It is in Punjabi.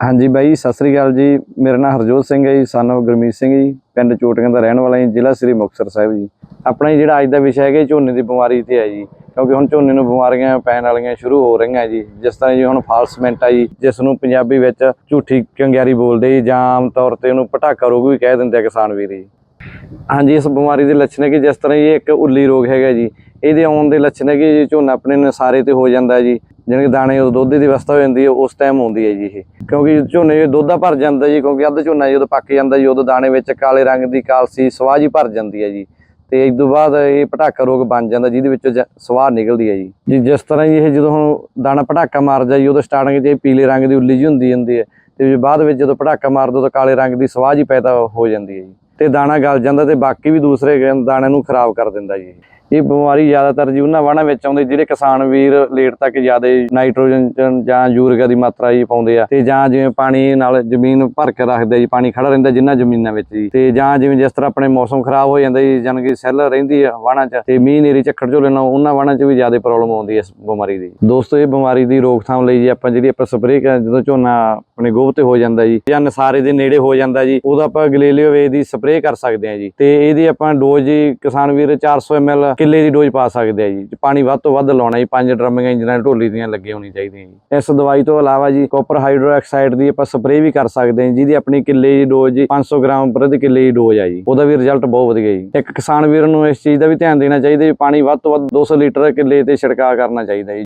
ਹਾਂਜੀ ਬਾਈ ਸਤਿ ਸ੍ਰੀ ਅਕਾਲ ਜੀ। ਮੇਰਾ ਨਾਮ ਹਰਜੋਤ ਸਿੰਘ ਹੈ ਜੀ ਸਨ of ਗੁਰਮੀਤ ਸਿੰਘ ਜੀ ਪਿੰਡ ਚੋਟੀਆਂ ਦਾ ਰਹਿਣ ਵਾਲਾ ਜੀ ਜ਼ਿਲ੍ਹਾ ਸ੍ਰੀ ਮੁਕਤਸਰ ਸਾਹਿਬ ਜੀ। ਆਪਣਾ ਜੀ ਜਿਹੜਾ ਅੱਜ ਦਾ ਵਿਸ਼ਾ ਹੈਗਾ ਜੀ, ਝੋਨੇ ਦੀ ਬਿਮਾਰੀ ਤੇ ਹੈ ਜੀ ਕਿਉਂਕਿ ਹੁਣ ਝੋਨੇ ਨੂੰ ਬਿਮਾਰੀਆਂ ਪੈਣ ਵਾਲੀਆਂ ਸ਼ੁਰੂ ਹੋ ਰਹੀਆਂ ਜੀ। ਜਿਸ ਤਰ੍ਹਾਂ ਜੀ ਹੁਣ ਫਾਲਸਮੈਂਟ ਆ ਜੀ ਜਿਸ ਨੂੰ ਪੰਜਾਬੀ ਵਿੱਚ ਝੂਠੀ ਕੰਗਿਆਰੀ ਬੋਲਦੇ ਜੀ ਜਾਂ ਆਮ ਤੌਰ ਤੇ ਉਹਨੂੰ ਪਟਾਕਾ ਰੋਗ ਵੀ ਕਹਿ ਦਿੰਦੇ ਆ ਕਿਸਾਨ ਵੀਰ ਜੀ। ਹਾਂਜੀ ਇਸ ਬਿਮਾਰੀ ਦੇ ਲੱਛਣ ਹੈ ਕਿ ਜਿਸ ਤਰ੍ਹਾਂ ਇਹ ਇੱਕ ਉੱਲੀ ਰੋਗ ਹੈਗਾ ਜੀ ਇਹਦੇ ਆਉਣ ਦੇ ਲੱਛਣ ਹੈ ਕਿ ਝੋਨਾ ਆਪਣੇ ਨਸਾਰੇ ਤੇ ਹੋ ਜਾਂਦਾ ਜੀ। ਜਿਵੇਂ ਕਿ ਦਾਣੇ ਉਦੋਂ ਦੁੱਧ ਦੀ ਅਵਸਥਾ ਹੋ ਜਾਂਦੀ ਹੈ, ਉਸ ਟਾਈਮ ਹੁੰਦੀ ਹੈ ਜੀ ਇਹ। ਕਿਉਂਕਿ ਝੋਨੇ 'ਚ ਦੁੱਧ ਭਰ ਜਾਂਦਾ ਜੀ, ਕਿਉਂਕਿ ਅੱਧ ਝੋਨਾ ਜਦੋਂ ਪੱਕ ਜਾਂਦਾ ਜੀ, ਉਦੋਂ ਦਾਣੇ ਵਿੱਚ ਕਾਲੇ ਰੰਗ ਦੀ ਕਾਲਸੀ, ਸਵਾਹ ਜੀ ਭਰ ਜਾਂਦੀ ਹੈ ਜੀ। ਤੇ ਇਸ ਤੋਂ ਬਾਅਦ ਇਹ ਪਟਾਕਾ ਰੋਗ ਬਣ ਜਾਂਦਾ, ਜਿਹਦੇ ਵਿੱਚੋਂ ਜ- ਸਵਾਹ ਨਿਕਲਦੀ ਹੈ ਜੀ। ਜੀ, ਜਿਸ ਤਰ੍ਹਾਂ ਜੀ ਇਹ ਜਦੋਂ ਹੁਣ ਦਾਣਾ ਪਟਾਕਾ ਮਾਰਦਾ ਜੀ, ਉਦੋਂ ਸਟਾਰਟਿੰਗ 'ਚ ਇਹ ਪੀਲੇ ਰੰਗ ਦੀ ਉੱਲੀ ਜੀ ਹੁੰਦੀ ਜਾਂਦੀ ਹੈ। ਤੇ ਬਾਅਦ ਵਿੱਚ ਜਦੋਂ ਪਟਾਕਾ ਮਾਰਦਾ ਤਾਂ ਕਾਲੇ ਰੰਗ ਦੀ ਸਵਾਹ ਜੀ ਪੈਦਾ ਹੋ ਜਾਂਦੀ ਹੈ ਜੀ। ਤੇ ਦਾਣਾ ਗਲ ਜਾਂਦਾ ਤੇ ਬਾਕੀ ਵੀ ਦੂਸਰੇ ਗ- ਦਾਣਿਆਂ ਨੂੰ ਖਰਾਬ ਕਰ ਦਿੰਦਾ ਜੀ ਇਹ ਬਿਮਾਰੀ ਜ਼ਿਆਦਾਤਰ ਜੀ ਉਹਨਾਂ ਵਾਹਣਾਂ ਵਿੱਚ ਆਉਂਦੀ, ਜਿਹੜੇ ਕਿਸਾਨ ਵੀਰ ਲੇਟ ਤੱਕ ਜ਼ਿਆਦਾ ਨਾਈਟ੍ਰੋਜਨ ਜਾਂ ਯੂਰੀਆ ਦੀ ਮਾਤਰਾ ਜੀ ਪਾਉਂਦੇ ਆ, ਤੇ ਜਾਂ ਜਿਵੇਂ ਪਾਣੀ ਨਾਲ ਜ਼ਮੀਨ ਭਰ ਕੇ ਰੱਖਦੇ ਜੀ, ਪਾਣੀ ਖੜਾ ਰਹਿੰਦਾ ਜਿੰਨਾ ਜ਼ਮੀਨਾਂ ਵਿੱਚ ਜੀ, ਤੇ ਜਾਂ ਜਿਵੇਂ ਜਿਸ ਤਰ੍ਹਾਂ ਆਪਣੇ ਮੌਸਮ ਖਰਾਬ ਹੋ ਜਾਂਦਾ ਜੀ ਜਾਨ ਕਿ ਸੈੱਲ ਰਹਿੰਦੀ ਆ ਵਾਹਣਾਂ 'ਚ, ਤੇ ਮੀਂਹ ਨੇਰੀ ਝੱਖੜ ਝੋਲੇ ਨਾਲ ਉਹਨਾਂ ਵਾਹਣਾਂ 'ਚ ਵੀ ਜ਼ਿਆਦਾ ਪ੍ਰੋਬਲਮ ਆਉਂਦੀ ਹੈ ਇਸ ਬਿਮਾਰੀ ਦੀ। ਦੋਸਤੋ, ਇਹ ਬਿਮਾਰੀ ਦੀ ਰੋਕਥਾਮ ਲਈ ਜੀ ਆਪਾਂ ਜਿਹੜੀ ਆਪਾਂ ਸਪਰੇਅ ਕਰ, ਜਦੋਂ ਝੋਨਾ ਆਪਣੇ ਗੋਭ ਤੇ ਹੋ ਜਾਂਦਾ ਜੀ, ਜਾਂ ਨਸਾਰੇ ਦੇ ਨੇੜੇ ਹੋ ਜਾਂਦਾ ਜੀ ਉਦੋਂ ਆਪਾਂ ਗਲੇਲੀਓ ਵੇ ਦੀ ਸਪਰੇਅ ਕਰ ਸਕਦੇ ਹਾਂ ਜੀ, ਤੇ ਇਹਦੀ ਆਪਾਂ ਡੋਜ਼ ਜੀ ਕਿਸਾਨ ਵੀਰ 400 ml ਕਿੱਲੇ ਦੀ ਡੋਜ਼ ਪਾ ਸਕਦੇ ਆ ਜੀ। ਪਾਣੀ ਵੱਧ ਤੋਂ ਵੱਧ ਲਾਉਣਾ ਜੀ, ਪੰਜ ਡਰਮੀਆਂ ਇੰਜਨਾਂ ਢੋਲੀ ਦੀਆਂ ਲੱਗੇ ਹੋਣੀ ਚਾਹੀਦੀਆਂ ਜੀ। ਇਸ ਦਵਾਈ ਤੋਂ ਇਲਾਵਾ ਜੀ ਕਾਪਰ ਹਾਈਡਰੋਆਕਸਾਈਡ ਦੀ ਆਪਾਂ ਸਪਰੇਅ ਵੀ ਕਰ ਸਕਦੇ ਹਾਂ ਜਿਹਦੀ ਆਪਣੀ ਕਿੱਲੇ ਦੀ ਡੋਜ਼ ਜੀ 500 ਗ੍ਰਾਮ ਪ੍ਰਤੀ ਕਿੱਲੇ ਦੀ ਡੋਜ਼ ਆ ਜੀ। ਉਹਦਾ ਵੀ ਰਿਜ਼ਲਟ ਬਹੁਤ ਵਧੀਆ ਜੀ। ਇੱਕ ਕਿਸਾਨ ਵੀਰ ਨੂੰ ਇਸ ਚੀਜ਼ ਦਾ ਵੀ ਧਿਆਨ ਦੇਣਾ ਚਾਹੀਦਾ ਜੀ ਪਾਣੀ ਵੱਧ ਤੋਂ ਵੱਧ 200 ਲੀਟਰ ਕਿੱਲੇ ਤੇ ਛਿੜਕਾਅ ਕਰਨਾ ਚਾਹੀਦਾ ਜੀ।